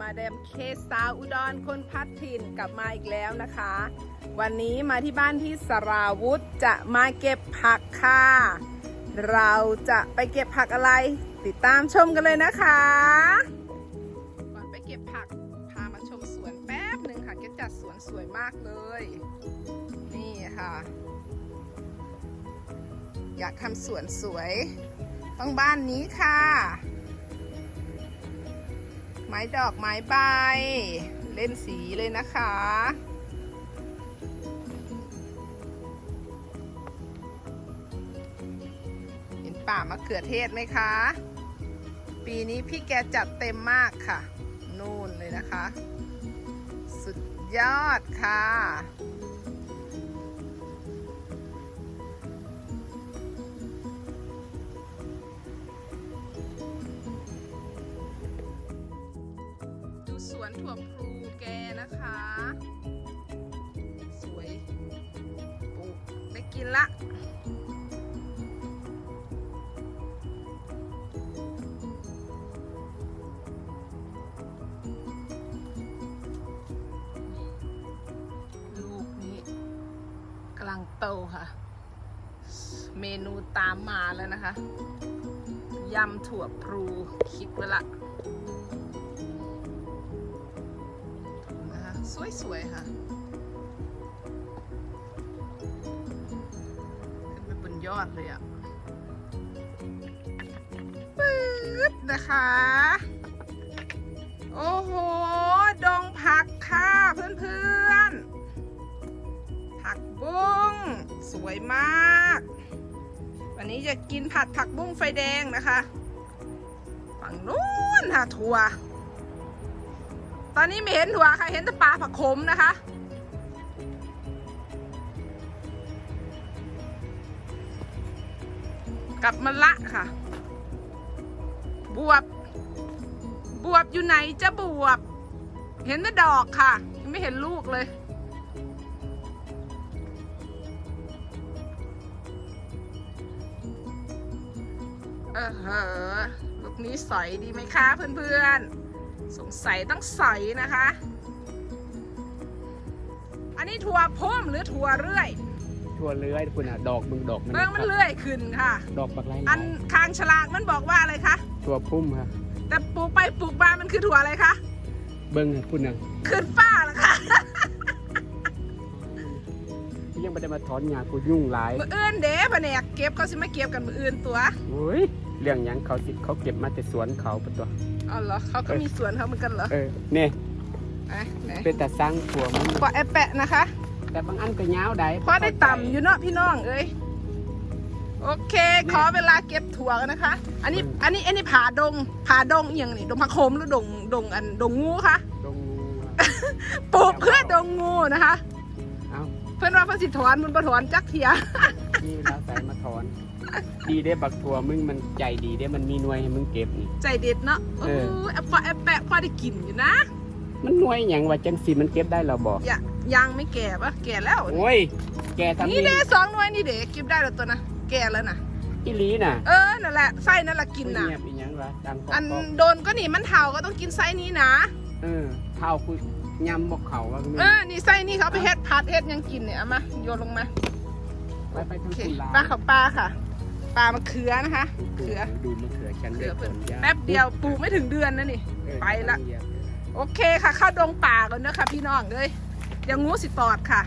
มาเดมเคสาวอุดรคนพัดถิ่นกลับมาอีกแล้วนะคะ วันนี้มาที่บ้านที่สราวุธจะมาเก็บผักค่ะ เราจะไปเก็บผักอะไร ติดตามชมกันเลยนะคะ ก่อนไปเก็บผักพามาชมสวนแป๊บหนึ่งค่ะแกจัดสวนสวยมากเลย นี่ค่ะ อยากทำสวนสวยต้องบ้านนี้ค่ะ ไม้ดอกไม้ใบ เล่นสีเลยนะคะ เห็นป่ามะเขือเทศไหมคะ ปีนี้พี่แกจัดเต็มมากค่ะ นู่นเลยนะคะ สุดยอดค่ะ สวนถั่วพลูแกนะคะ สวยปลูกได้กินละลูกนี้กำลังโตค่ะ เมนูตามมาแล้วนะคะ ยำถั่วพลูคิดไว้ละ สวยๆค่ะขึ้นไปบนยอดเลยอะปึ๊บนะคะ โอ้โห ดงผักค่ะเพื่อนๆ ผักบุ้ง สวยมาก วันนี้จะกินผัดผักบุ้งไฟแดงนะคะ ฝั่งนู้นค่ะถั่ว ตอนนี้ไม่เห็นถั่วค่ะ เห็นแต่ปลาผักขมนะคะ กับมาละค่ะ บวบ บวบอยู่ไหนจะบวบ เห็นแต่ดอกค่ะ ไม่เห็นลูกเลยเออเหอลูกนี้ใสดีไหมคะเพื่อนๆ สงสัยต้องใสนะคะ อันนี้ถั่วพุ่มหรือถั่วเรื่อย ทั่วเลื้อยคุณอะดอกมึงดอกมันเบื้องมันเลื่อยขึ้นค่ะ ดอกบักไล่อันคางฉลากมันบอกว่าอะไรคะตัวพุ่มครับแต่ปลูกไปปลูกมามันคือถั่วอะไรคะ เบิ้งให้คุณอะขึ้นป้าเหรอคะยังไม่ได้มาถอนหญ้ากูยุ่งหลายมืออื่นเด้ปะเนี่ยเก็บเขาสิมาเก็บกันมืออื่นตัว โอ้ย เรื่องหยังเขาสิเขาเก็บมาแต่สวนเขาปะตัวอ๋อเหรอเขาก็มีสวนเขาเหมือนกันเหรอเออเนี่ยไหนไหนเป็นแต่สร้างผัวมันปอแอปแปะนะคะ แต่บางอันก็ยาวได้พอได้ต่ำอยู่เนาะพี่น้องเอ้ยโอเค ขอเวลาเก็บถั่วกันนะคะ อันนี้อันนี้อันนี้ผาดงผาดงอหย่างนี่ดงผักโขมหรือดงดงอันดงงูคะตรงงูอะปลูกเพื่อดงงูนะคะ เอ้าเพื่อนว่าเพื่อนสิถอนมันบ่ถอนจักเทีย นี่เราใส่มาถอน ดีได้บักถั่วมึงมันใจดีได้มันมีหน่วยให้มึงเก็บนี่ ใจเด็ดเนาะโอ้เออแอปปะแอปแปะพอได้กินอยู่นะ มันหน่วยหยังว่าจังสีมันเก็บได้เราบอกอย่ายังไม่แก่ปะแก่แล้ว โอ้ยแกทำนี่เด้สองหน่วยนี่เด้เก็บได้แล้วตัวนะแก่แล้วนะอีหลีน่ะเออนั่นแหละไส้นั่นแหละกินนะเงียบอีหยังวะดังกอกอันกอกโดนก็หนีมันเทาก็ต้องกินไส้นี้นะ เออเท้าคุยยำบอกเขาว่าเออนี่ไส้นี่เขาไปเฮ็ดพัดเฮ็ดหยังกินเนี่ยเอามาโยนลงมาไปไปโอทางเคสุราปลาเขาปลาค่ะ ปลามะเขือนะคะเขือดูมะเขือฉันเขืได้อผเพิ่นลยาแป๊บเดียวปลูกไม่ถึงเดือนนะนี่ เออไปละเหยียบโอเคค่ะ เข้าดงป่าก่อนนะคะพี่น้องเลยเดี๋ยวงูสิตอดค่ะ